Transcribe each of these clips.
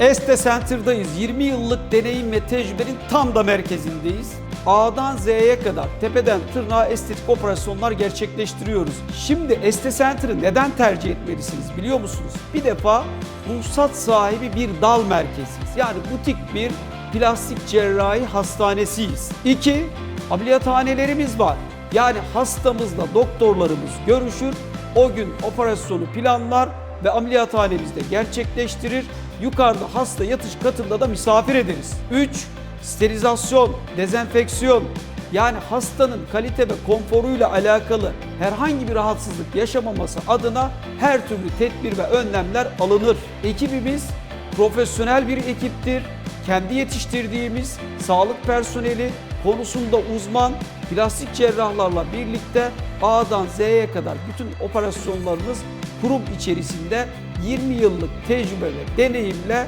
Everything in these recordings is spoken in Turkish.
Este Center'dayız. 20 yıllık deneyim ve tecrübenin tam da merkezindeyiz. A'dan Z'ye kadar tepeden tırnağa estetik operasyonlar gerçekleştiriyoruz. Şimdi Este Center'ı neden tercih etmelisiniz biliyor musunuz? Bir defa ruhsat sahibi bir dal merkeziyiz. Yani butik bir plastik cerrahi hastanesiyiz. İki, ameliyathanelerimiz var. Yani hastamızla doktorlarımız görüşür, o gün operasyonu planlar ve ameliyathanemizde gerçekleştirir. Yukarıda hasta yatış katında da misafir ederiz. 3. Sterilizasyon, dezenfeksiyon. Yani hastanın kalite ve konforuyla alakalı herhangi bir rahatsızlık yaşamaması adına her türlü tedbir ve önlemler alınır. Ekibimiz profesyonel bir ekiptir. Kendi yetiştirdiğimiz sağlık personeli konusunda uzman plastik cerrahlarla birlikte A'dan Z'ye kadar bütün operasyonlarımız kurum içerisinde 20 yıllık tecrübe ve deneyimle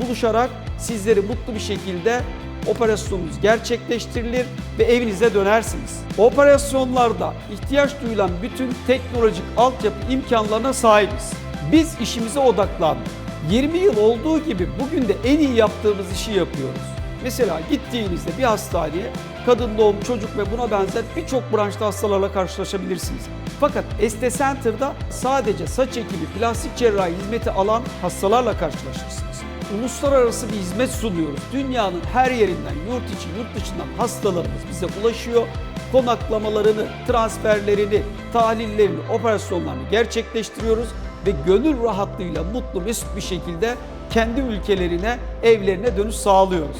buluşarak sizleri mutlu bir şekilde operasyonunuz gerçekleştirilir ve evinize dönersiniz. Operasyonlarda ihtiyaç duyulan bütün teknolojik altyapı imkanlarına sahibiz. Biz işimize odaklandık. 20 yıl olduğu gibi bugün de en iyi yaptığımız işi yapıyoruz. Mesela gittiğinizde bir hastaneye kadın doğum, çocuk ve buna benzer birçok branşta hastalarla karşılaşabilirsiniz. Fakat Este Center'da sadece saç ekimi, plastik cerrahi hizmeti alan hastalarla karşılaşırsınız. Uluslararası bir hizmet sunuyoruz. Dünyanın her yerinden, yurt içi, yurt dışından hastalarımız bize ulaşıyor. Konaklamalarını, transferlerini, tahlillerini, operasyonlarını gerçekleştiriyoruz ve gönül rahatlığıyla mutlu mesut bir şekilde kendi ülkelerine, evlerine dönüş sağlıyoruz.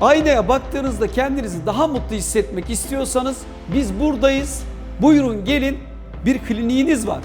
Aynaya baktığınızda kendinizi daha mutlu hissetmek istiyorsanız biz buradayız. Buyurun gelin bir kliniğiniz var.